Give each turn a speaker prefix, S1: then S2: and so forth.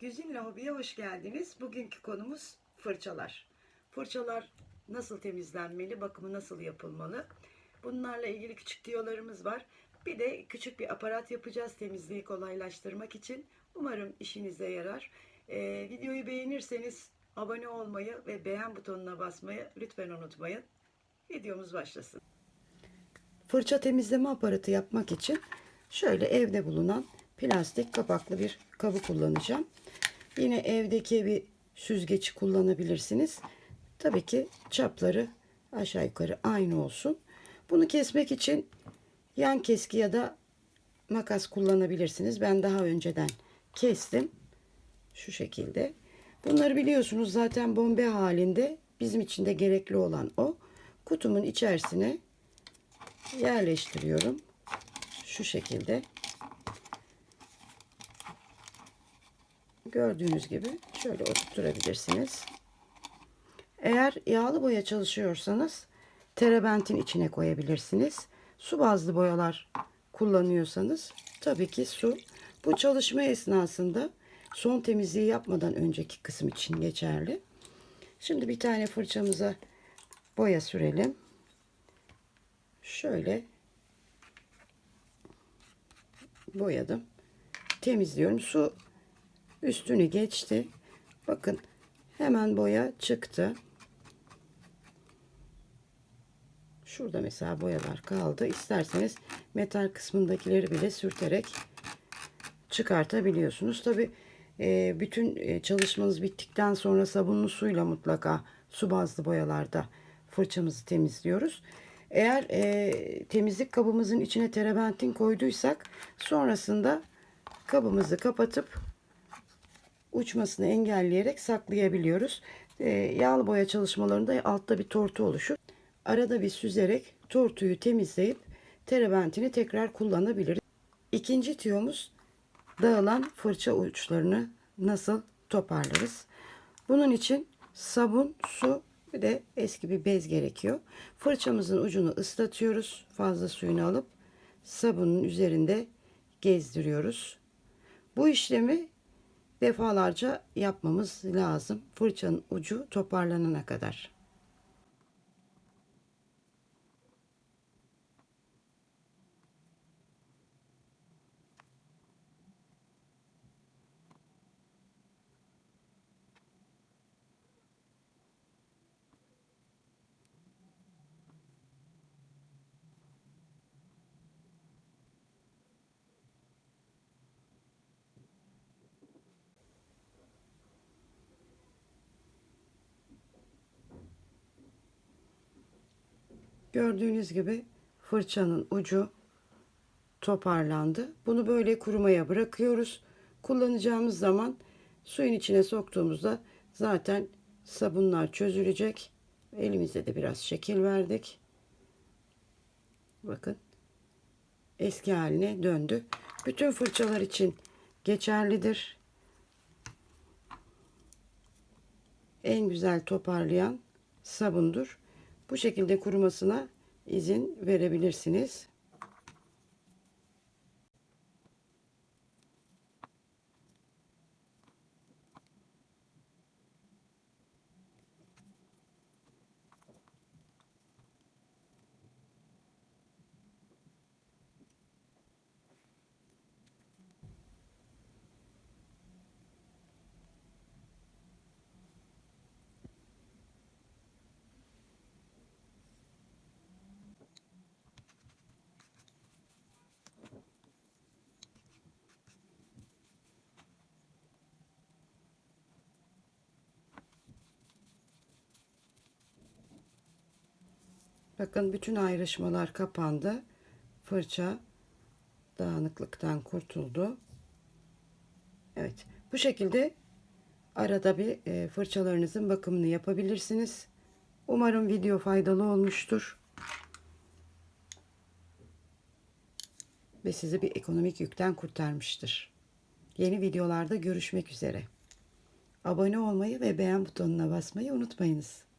S1: Güzinle Hobi'ye hoş geldiniz. Bugünkü konumuz fırçalar. Fırçalar nasıl temizlenmeli, bakımı nasıl yapılmalı? Bunlarla ilgili küçük tiyolarımız var. Bir de küçük bir aparat yapacağız temizliği kolaylaştırmak için. Umarım işinize yarar. Ee, videoyu beğenirseniz abone olmayı ve beğen butonuna basmayı lütfen unutmayın. Videomuz başlasın. Fırça temizleme aparatı yapmak için şöyle evde bulunan plastik kapaklı bir kabı kullanacağım. Yine evdeki bir süzgeci kullanabilirsiniz. Tabii ki çapları aşağı yukarı aynı olsun. Bunu kesmek için yan keski ya da makas kullanabilirsiniz. Ben daha önceden kestim. Şu şekilde. Bunları biliyorsunuz zaten bombe halinde. Bizim için de gerekli olan o. Kutumun içerisine yerleştiriyorum. Şu şekilde. Gördüğünüz gibi şöyle oturtturabilirsiniz. Eğer yağlı boya çalışıyorsanız terebentin içine koyabilirsiniz. Su bazlı boyalar kullanıyorsanız tabii ki su. Bu çalışma esnasında son temizliği yapmadan önceki kısım için geçerli. Şimdi bir tane fırçamıza boya sürelim. Şöyle boyadım. Temizliyorum. Su üstünü geçti. Bakın hemen boya çıktı. Şurada mesela boyalar kaldı. İsterseniz metal kısmındakileri bile sürterek çıkartabiliyorsunuz. Tabi bütün çalışmanız bittikten sonra sabunlu suyla mutlaka su bazlı boyalarda fırçamızı temizliyoruz. Eğer e, temizlik kabımızın içine terebentin koyduysak sonrasında kabımızı kapatıp uçmasını engelleyerek saklayabiliyoruz. E, yağlı boya çalışmalarında altta bir tortu oluşur. Arada bir süzerek tortuyu temizleyip terebentini tekrar kullanabiliriz. İkinci tüyomuz dağılan fırça uçlarını nasıl toparlarız? Bunun için sabun, su bir de eski bir bez gerekiyor. Fırçamızın ucunu ıslatıyoruz. Fazla suyunu alıp sabunun üzerinde gezdiriyoruz. Bu işlemi defalarca yapmamız lazım. Fırçanın ucu toparlanana kadar. Gördüğünüz gibi fırçanın ucu toparlandı. Bunu böyle kurumaya bırakıyoruz. Kullanacağımız zaman suyun içine soktuğumuzda zaten sabunlar çözülecek. Elimizde de biraz şekil verdik. Bakın eski haline döndü. Bütün fırçalar için geçerlidir. En güzel toparlayan sabundur. Bu şekilde kurumasına izin verebilirsiniz. Bakın bütün ayrışmalar kapandı. Fırça dağınıklıktan kurtuldu. Evet. Bu şekilde arada bir e, fırçalarınızın bakımını yapabilirsiniz. Umarım video faydalı olmuştur. Ve sizi bir ekonomik yükten kurtarmıştır. Yeni videolarda görüşmek üzere. Abone olmayı ve beğen butonuna basmayı unutmayınız.